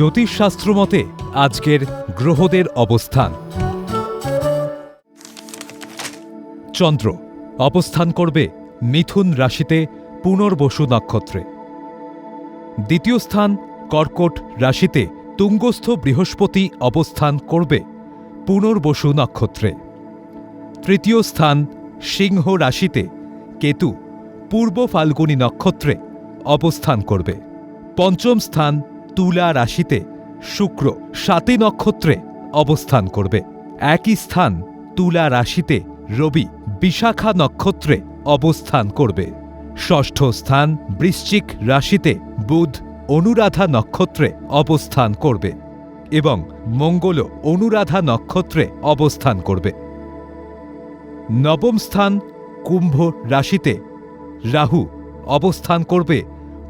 জ্যোতিষশাস্ত্র মতে আজকের গ্রহদের অবস্থান। চন্দ্র, অবস্থান করবে মিথুন রাশিতে পুনর্বসু নক্ষত্রে। দ্বিতীয় স্থান, কর্কট রাশিতে তুঙ্গস্থ বৃহস্পতি অবস্থান করবে পুনর্বসু নক্ষত্রে। তৃতীয় স্থান, সিংহ রাশিতে কেতু, পূর্ব ফাল্গুনী নক্ষত্রে অবস্থান করবে। পঞ্চম স্থান তুলা রাশিতে শুক্র সাতী নক্ষত্রে অবস্থান করবে। একই স্থান তুলা রাশিতে রবি বিশাখা নক্ষত্রে অবস্থান করবে। ষষ্ঠ স্থান বৃশ্চিক রাশিতে বুধ অনুরাধা নক্ষত্রে অবস্থান করবে এবং মঙ্গল অনুরাধা নক্ষত্রে অবস্থান করবে। নবম স্থান কুম্ভ রাশিতে রাহু অবস্থান করবে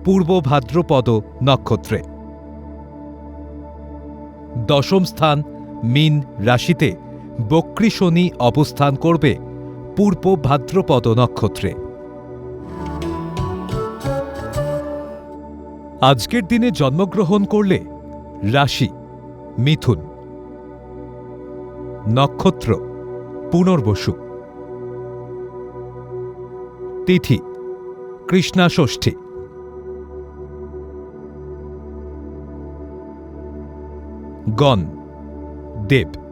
পূর্ব ভাদ্রপদ নক্ষত্রে। দশম স্থান মিন রাশিতে বক্রী শনি অবস্থান করবে পূর্ব ভাদ্রপদ নক্ষত্রে। আজকের দিনে জন্মগ্রহণ করলে রাশি মিথুন। নক্ষত্র পুনর্বসু। তিথি কৃষ্ণা ষষ্ঠী। gone. Deep.